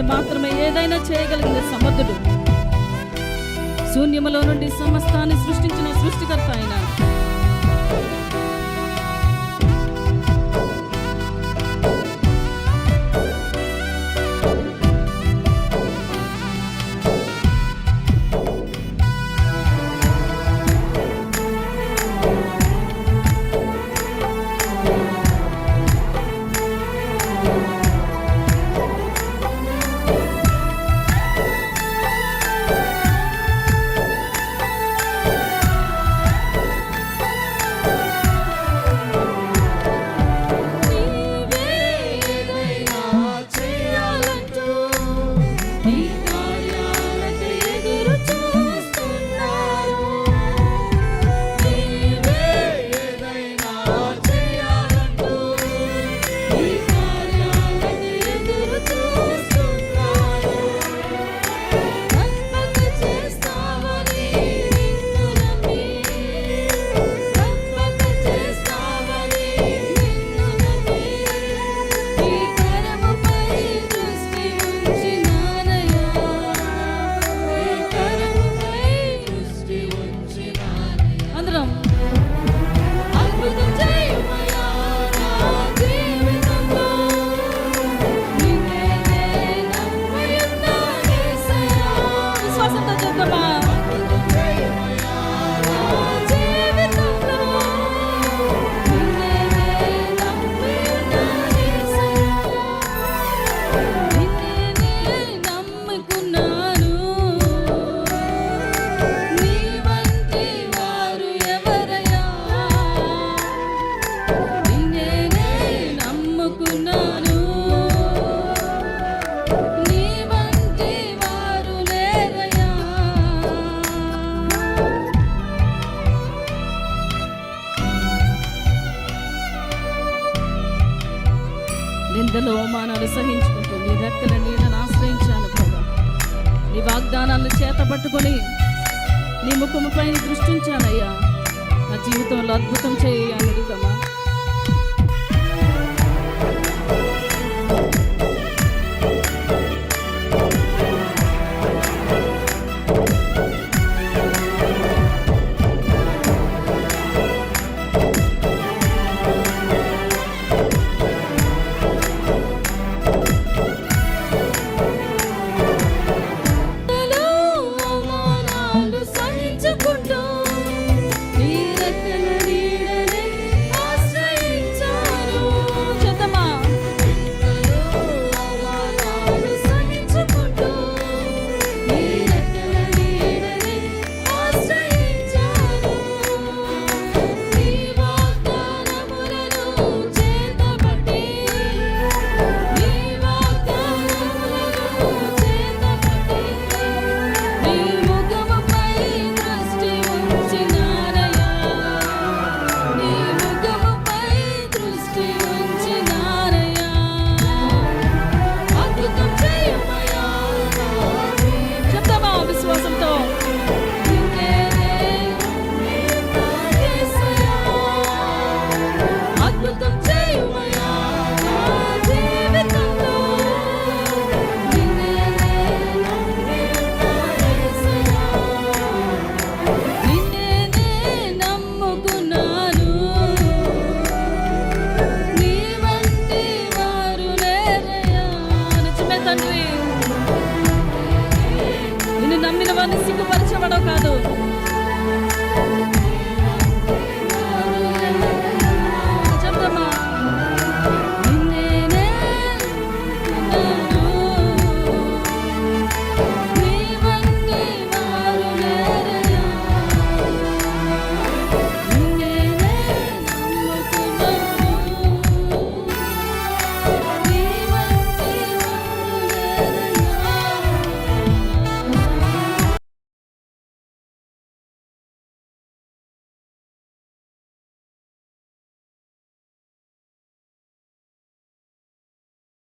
ఆయన మాత్రమే ఏదైనా చేయగలిగిన సమర్థుడు. శూన్యములో నుండి సమస్తాన్ని సృష్టించిన సృష్టికర్త అయినా నిందలో అవమానాలు సహించుకుంటూ నీ రెక్కల నీళ్ళని ఆశ్రయించాను ప్రభా. నీ వాగ్దానాలను చేత పట్టుకొని నీ ముఖముపై దృష్టించానయ్యా. నా జీవితంలో అద్భుతం చేయాలి అడుగుతామా